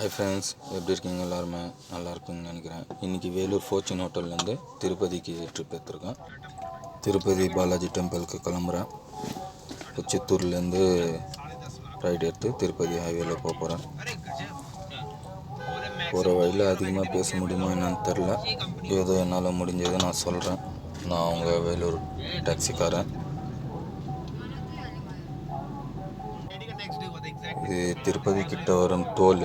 Hi friends எப்படி இருக்கீங்க? எல்லாருமே நல்லா இருக்குன்னு நினைக்கிறேன். இன்றைக்கி வேலூர் ஃபோர்ச்சின் ஹோட்டல்லேருந்து திருப்பதிக்கு ட்ரிப் எடுத்துருக்கேன் திருப்பதி பாலாஜி டெம்பிளுக்கு கிளம்புறேன். இப்போ சித்தூர்லேருந்து ரைடு எடுத்து திருப்பதி ஹைவேல போக போகிறேன் போகிற வழியில் அதிகமாக பேச முடியுமா என்னன்னு தெரில ஏதோ என்னால் முடிஞ்சதை நான் சொல்கிறேன் நான் அவங்க வேலூர் டாக்ஸிக்காரன் இது திருப்பதி கிட்ட வரும் தோல்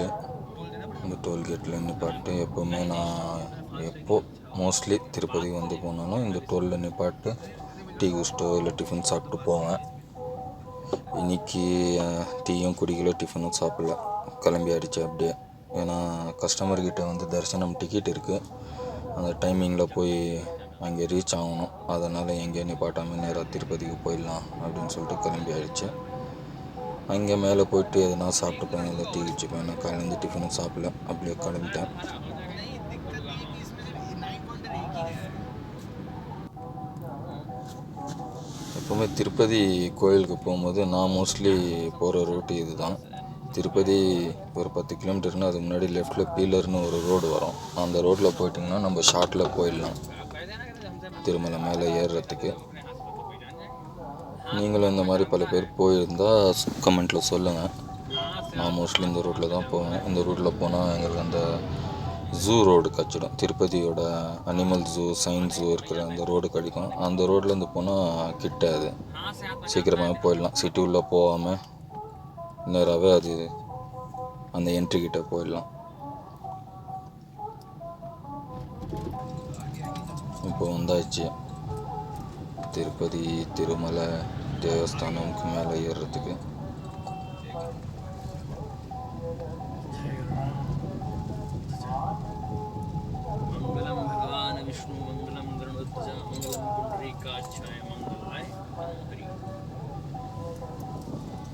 இந்த டோல்கேட்டில் நிப்பாட்டு எப்போவுமே நான் எப்போது மோஸ்ட்லி திருப்பதி வந்து போனாலும் இந்த டோலில் நிப்பாட்டு டீ குடிச்சிட்டோ இல்லை டிஃபன் சாப்பிட்டு போவேன். இன்னைக்கு டீயும் குடிக்கல டிஃபனும் சாப்பிடல. கிளம்பி அடிச்சு அப்படியே. ஏன்னா கஸ்டமர்கிட்ட வந்து தரிசனம் டிக்கெட் இருக்குது அந்த டைமிங்கில் போய் அங்கே ரீச் ஆகணும். அதனால் எங்கேயும் நிப்பாட்டாமல் நேராக திருப்பதிக்கு போயிடலாம் அப்படின்னு சொல்லிட்டு கிளம்பி ஆயிடுச்சு. அங்கே மேலே போயிட்டு எதனா சாப்பிட்டுப்பேன். இல்லை டீ குடிச்சுப்பேன். நான் காலையிலேருந்து டிஃபனும் சாப்பிடல. அப்படியே கிளம்பிட்டேன். எப்போவுமே திருப்பதி கோயிலுக்கு போகும்போது நான் மோஸ்ட்லி போகிற ரூட்டு இதுதான். திருப்பதி ஒரு பத்து கிலோமீட்டர்னா அது முன்னாடி லெஃப்டில் பீலர்னு ஒரு ரோடு வரும். அந்த ரோட்டில் போயிட்டிங்கன்னா நம்ம ஷார்ட்டில் போயிடலாம். திருமலை மேலே ஏறுறதுக்கு. நீங்களும் இந்த மாதிரி பல பேர் போயிருந்தால் கமெண்ட்டில் சொல்லுங்கள் நான் மோஸ்ட்லி இந்த ரூட்டில் தான் போவேன். இந்த ரூட்டில் போனால் எங்களுக்கு அந்த ஜூ ரோடு கிடச்சிடும் திருப்பதியோட அனிமல் ஜூ சயின்ஸ் ஜூ இருக்கிற அந்த ரோடு கிடைக்கும். அந்த ரோட்லேருந்து போனால் கிட்ட அது சீக்கிரமாக போயிடலாம். சிட்டி உள்ளே போகாமல் நேராகவே அது அந்த என்ட்ரி கிட்ட போயிடலாம். இப்போ வந்தாச்சு. திருப்பதி திருமலை தேவஸ்தானம்க்கு மேலே ஏறுறதுக்கு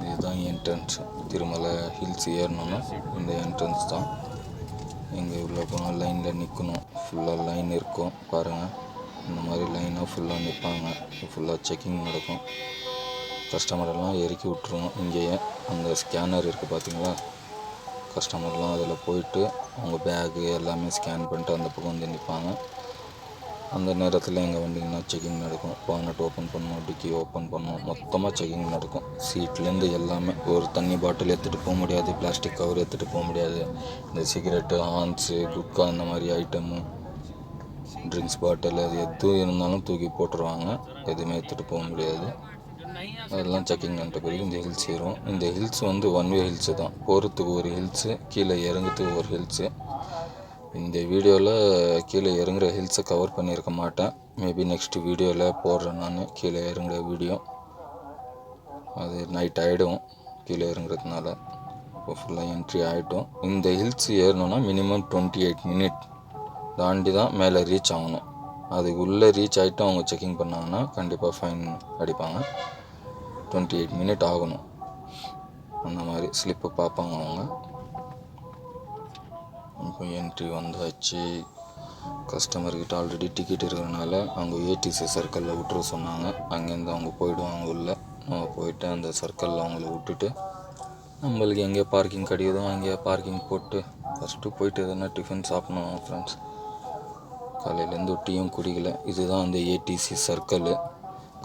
இதுதான் என்ட்ரன்ஸ் திருமலை ஹில்ஸ் ஏறணும்னா இந்த என்ட்ரன்ஸ் தான் இங்கே உள்ள போனால் லைனில் நிற்கணும் ஃபுல்லாக லைன் இருக்கும் பாருங்கள் இந்த மாதிரி லைனாக ஃபுல்லாக நிற்பாங்க ஃபுல்லாக செக்கிங் நடக்கும் கஸ்டமரெல்லாம் இறக்கி விட்ருவோம் இங்கேயே அந்த ஸ்கேனர் இருக்குது பார்த்தீங்களா கஸ்டமர்லாம் அதில் போயிட்டு அவங்க பேகு எல்லாமே ஸ்கேன் பண்ணிட்டு அந்த பக்கம் வந்து நிற்பாங்க அந்த நேரத்தில் எங்கே வண்டிங்கன்னா செக்கிங் நடக்கும். பானட் ஓப்பன் பண்ணணும் டிக்கி ஓப்பன் பண்ணணும். மொத்தமாக செக்கிங் நடக்கும். சீட்லேருந்து எல்லாமே ஒரு தண்ணி பாட்டில் எடுத்துகிட்டு போக முடியாது. பிளாஸ்டிக் கவர் எடுத்துகிட்டு போக முடியாது. இந்த சிகரெட்டு ஹான்ஸு குட்கா இந்த மாதிரி ஐட்டமு ட்ரிங்க்ஸ் பாட்டில் அது எதுவும் இருந்தாலும் தூக்கி போட்டுருவாங்க. எதுவுமே எடுத்துகிட்டு போக முடியாது. அதெல்லாம் செக்கிங் பண்ணிட்ட பிறகு இந்த ஹில்ஸ் ஏறும் இந்த ஹில்ஸ் வந்து ஒன் வே ஹில்ஸு தான். போகிறதுக்கு ஒரு ஹில்ஸு கீழே இறங்குறதுக்கு ஒரு ஹில்ஸு இந்த வீடியோவில் கீழே இறங்குற ஹில்ஸை கவர் பண்ணியிருக்க மாட்டேன். மேபி நெக்ஸ்ட் வீடியோவில் போடுறேன் நான். கீழே இறங்குற வீடியோ. அது நைட் ஆகிடும் கீழே இறங்குறதுனால. இப்போ ஃபுல்லாக என்ட்ரி ஆகிட்டோம் இந்த ஹில்ஸ் ஏறணும்னா மினிமம் டுவெண்ட்டி எயிட் மினிட் தாண்டி தான் மேலே ரீச் ஆகணும். அதுக்கு உள்ளே ரீச் ஆகிட்டு அவங்க செக்கிங் பண்ணாங்கன்னா கண்டிப்பாக ஃபைன் அடிப்பாங்க. டுவெண்ட்டி எயிட் மினிட் ஆகணும். அந்த மாதிரி ஸ்லிப்பு பார்ப்பாங்க அவங்க. இப்போ என்ட்ரி வந்தாச்சு. கஸ்டமர்கிட்ட ஆல்ரெடி டிக்கெட் இருக்கிறனால அவங்க ஏடிசி சர்க்கிளில் விட்டுற சொன்னாங்க. அங்கேருந்து அவங்க போயிடுவாங்க உள்ளே. நம்ம போயிட்டு அந்த சர்க்கிளில் அவங்கள விட்டுட்டு நம்மளுக்கு எங்கே பார்க்கிங் கிடையாதோ அங்கேயே பார்க்கிங் போட்டு ஃபஸ்ட்டு போயிட்டு எதனா டிஃபன் சாப்பிடணும் ஃப்ரெண்ட்ஸ் காலையிலேருந்து டீயும் குடிக்கல. இதுதான் அந்த ஏடிசி சர்க்கிள்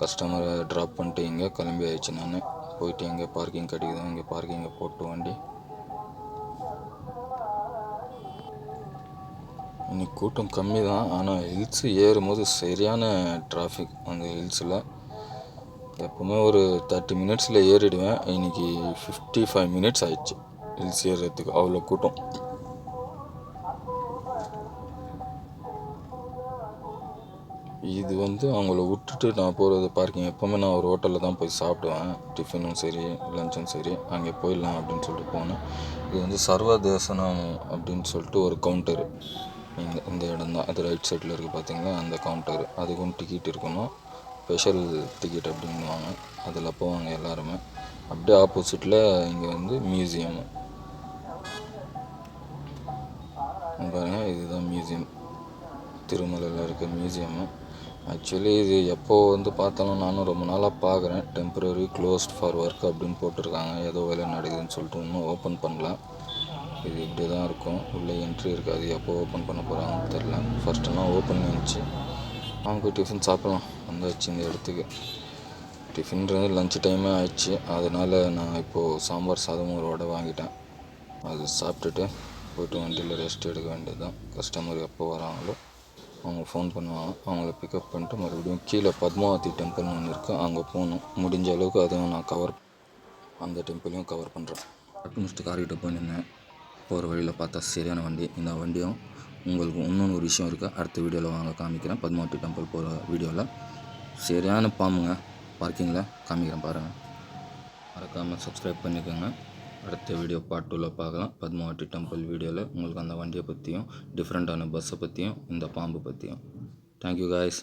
கஸ்டமரை ட்ராப் பண்ணிட்டு இங்கே கிளம்பி ஆயிடுச்சு நான். போயிட்டு எங்கே பார்க்கிங் கிடைக்குதோ இங்கே பார்க்கிங்கை போட்டு வண்டி. இன்னைக்கு கூட்டம் கம்மி தான் ஆனால் ஹில்ஸ் ஏறும்போது சரியான டிராஃபிக் அந்த ஹில்ஸில் எப்போவுமே ஒரு தேர்ட்டி மினிட்ஸில் ஏறிடுவேன். இன்னைக்கு ஃபிஃப்டி ஃபைவ் மினிட்ஸ் ஆயிடுச்சு. ஹில்ஸ் ஏறுறதுக்கு அவ்வளோ கூட்டம். இது வந்து அவங்கள விட்டுட்டு நான் போகிறது பார்க்கிங் எப்போவுமே நான் ஒரு ஹோட்டலில் தான் போய் சாப்பிடுவேன். டிஃபனும் சரி லஞ்சும் சரி அங்கே போயிடலாம் அப்படின்னு சொல்லிட்டு போனேன். இது வந்து சர்வதேசனம் அப்படின்னு சொல்லிட்டு ஒரு கவுண்டரு இந்த இந்த இடம் தான். அது ரைட் சைடில் இருக்குது பார்த்திங்கன்னா அந்த கவுண்டர் அதுக்கும் டிக்கெட் இருக்கணும். ஸ்பெஷல் டிக்கெட் அப்படின்னுவாங்க. அதில் போவாங்க எல்லாருமே. அப்படியே ஆப்போசிட்டில் இங்கே வந்து மியூசியம் பாருங்கள் இதுதான் மியூசியம் திருமலையில் இருக்க மியூசியமு ஆக்சுவலி இது எப்போது வந்து பார்த்தாலும் நானும் ரொம்ப நாளாக பார்க்குறேன். டெம்பரரி க்ளோஸ்ட் ஃபார் ஒர்க் அப்படின்னு போட்டிருக்காங்க. ஏதோ வேலை நடக்குதுன்னு சொல்லிட்டு இன்னும் ஓப்பன் பண்ணல. இது இப்படி தான் இருக்கும். உள்ளே என்ட்ரி இருக்காது. எப்போ ஓப்பன் பண்ண போகிறாங்கன்னு தெரில ஃபஸ்ட்டெல்லாம் ஓப்பன் இருந்துச்சு. அவங்க டிஃபன் சாப்பிட்லாம். வந்தாச்சு இந்த இடத்துக்கு. டிஃபின்றது லஞ்ச் டைமே ஆயிடுச்சு. அதனால் நான் இப்போது சாம்பார் சாதம் ஒரு வடை வாங்கிட்டேன். அது சாப்பிட்டுட்டு போய்ட்டு வண்டியில் ரெஸ்ட் எடுக்க வேண்டியது தான் கஸ்டமர் எப்போ வராங்களோ அவங்க ஃபோன் பண்ணுவாங்க. அவங்கள பிக்கப் பண்ணிட்டு மறுபடியும் கீழே பத்மாவதி டெம்பிள்னு ஒன்று இருக்குது அங்கே போகணும். முடிஞ்ச அளவுக்கு அதுவும் நான் கவர் அந்த டெம்பிளையும் கவர் பண்ணுறேன் கட்டு முடிச்சுட்டு கார்கிட்ட போயிருந்தேன். போகிற வழியில் பார்த்தா சரியான வண்டி. இந்த வண்டியும் உங்களுக்கு இன்னொன்று ஒரு விஷயம் இருக்குது அடுத்த வீடியோவில் வாங்க காமிக்கிறேன். பத்மாவதி டெம்பிள் போகிற வீடியோவில் சரியான பாம்புங்க. பார்க்கிங்கில் காமிக்கிறேன் பாருங்கள் மறக்காமல் சப்ஸ்கிரைப் பண்ணிக்கோங்க. அடுத்த வீடியோ பார்ட் டூவில் பார்க்கலாம். பத்மாவட்டி டெம்பிள் வீடியோவில் உங்களுக்கு அந்த வண்டியை பற்றியும் டிஃப்ரெண்ட்டான பஸ்ஸை பற்றியும் இந்த பாம்பு பற்றியும் தேங்க்யூ காய்ஸ்